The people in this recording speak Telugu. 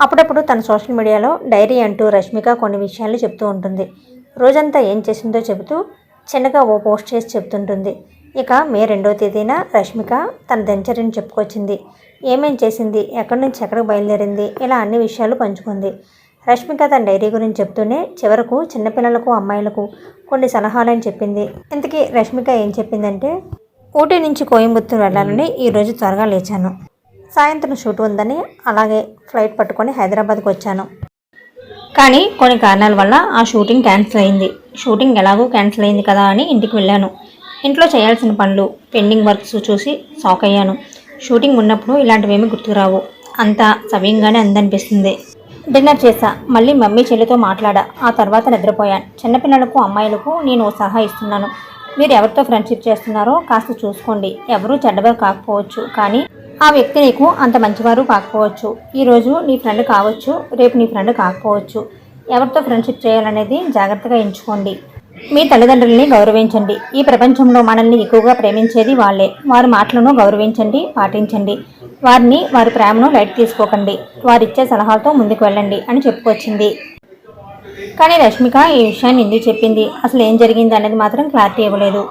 అప్పుడప్పుడు తన సోషల్ మీడియాలో డైరీ అంటూ రష్మిక కొన్ని విషయాలు చెప్తూ ఉంటుంది. రోజంతా ఏం చేసిందో చెబుతూ చిన్నగా ఓ పోస్ట్ చేసి చెప్తుంటుంది ఇక మే రెండో తేదీన రష్మిక తన దినచర్యను చెప్పుకొచ్చింది. ఏమేం చేసింది? ఎక్కడి నుంచి ఎక్కడికి బయలుదేరింది? ఇలా అన్ని విషయాలు పంచుకుంది. రష్మిక తన డైరీ గురించి చెప్తూనే చివరకు చిన్నపిల్లలకు అమ్మాయిలకు కొన్ని సలహాలని చెప్పింది. ఇంతకీ రష్మిక ఏం చెప్పిందంటే ఊటీ నుంచి కోయంబత్తూరు వెళ్ళాలని ఈరోజు త్వరగా లేచాను. సాయంత్రం షూట్ ఉందని అలాగే ఫ్లైట్ పట్టుకొని హైదరాబాద్కి వచ్చాను. కానీ కొన్ని కారణాల వల్ల ఆ షూటింగ్ క్యాన్సిల్ అయింది. షూటింగ్ ఎలాగో క్యాన్సిల్ అయింది కదా అని ఇంటికి వెళ్ళాను. ఇంట్లో చేయాల్సిన పనులు పెండింగ్ వర్క్స్ చూసి షాక్ అయ్యాను. షూటింగ్ ఉన్నప్పుడు ఇలాంటివేమీ గుర్తురావు. అంతా సవ్యంగానే అందనిపిస్తుంది. డిన్నర్ చేశా. మళ్ళీ మమ్మీ చెల్లితో మాట్లాడా. ఆ తర్వాత నిద్రపోయాను. చిన్నపిల్లలకు అమ్మాయిలకు నేను సహా ఇస్తున్నాను. మీరు ఎవరితో ఫ్రెండ్షిప్ చేస్తున్నారో కాస్త చూసుకోండి. ఎవరూ చెడ్డవారు కాకపోవచ్చు. కానీ ఆ వ్యక్తి నీకు అంత మంచివారు కాకపోవచ్చు. ఈరోజు నీ ఫ్రెండ్ కావచ్చు రేపు నీ ఫ్రెండ్ కాకపోవచ్చు. ఎవరితో ఫ్రెండ్షిప్ చేయాలనేది జాగ్రత్తగా ఎంచుకోండి. మీ తల్లిదండ్రుల్ని గౌరవించండి. ఈ ప్రపంచంలో మనల్ని ఎక్కువగా ప్రేమించేది వాళ్ళే. వారి మాటలను గౌరవించండి పాటించండి. వారిని వారి ప్రేమను లైట్ తీసుకోకండి. వారిచ్చే సలహాలతో ముందుకు వెళ్ళండి అని చెప్పుకొచ్చింది. కానీ రష్మిక ఈ విషయాన్ని ఎందుకు చెప్పింది? అసలు ఏం జరిగింది అనేది మాత్రం క్లారిటీ ఇవ్వలేదు.